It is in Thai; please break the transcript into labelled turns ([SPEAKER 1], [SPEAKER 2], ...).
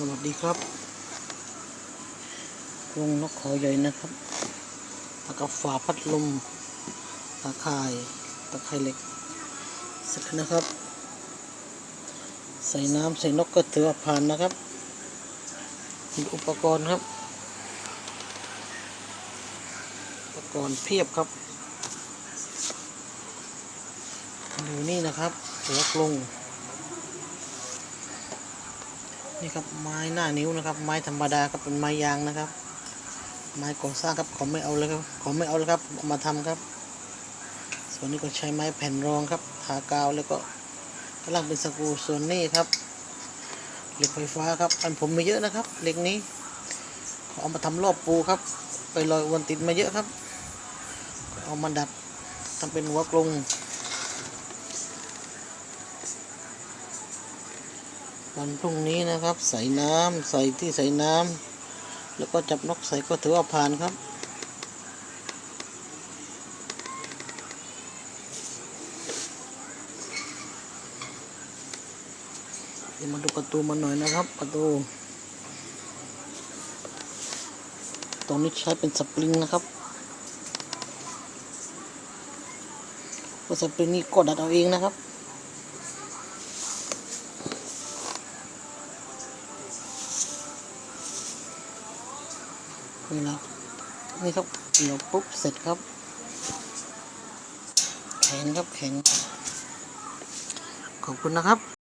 [SPEAKER 1] สวัสดีครับกรงนกเขาใหญ่นะครับแล้วก็ฝาพัดลมตาข่ายตาข่ายเหล็ก เสร็จนะครับ ใส่น้ำใส่นกก็ถือว่าผ่านนะครับมีอุปกรณ์ครับ อุปกรณ์เพียบครับดูนี่นะครับหัวกลง นี่ครับไม้หน้านิ้วนะครับ ไม้ธรรมดาครับเป็นไม้ยางนะครับ ไม้ก่อสร้างครับขาไม่เอาเลยครับขาไม่เอาเลยครับมาทำครับ ส่วนนี้ก็ใช้ไม้แผ่นรองครับทากาวแล้วก็กำลังเป็นสกูส่วนนี้ครับเหล็กไฟฟ้าครับอันผมมีเยอะนะครับเหล็กนี้เอามาทำรอบปูครับ ไปลอยวนติดมาเยอะครับ เอามาดัดทำเป็นหัวกลง วันพรุ่งนี้นะครับ ใส่น้ำใส่ที่ใส่น้ำแล้วก็จับนกใส่ก็ถือว่าผ่านครับเดี๋ยวมาดูประตูมันหน่อยนะครับ ประตูตรงนี้ใช้เป็นสปริงนะครับตัวสปริงนี่กดดัดเอาเองนะครับ นี่นะนี่ครับเดี๋ยวปุ๊บเสร็จครับ แข็งครับแข็งขอบคุณนะครับ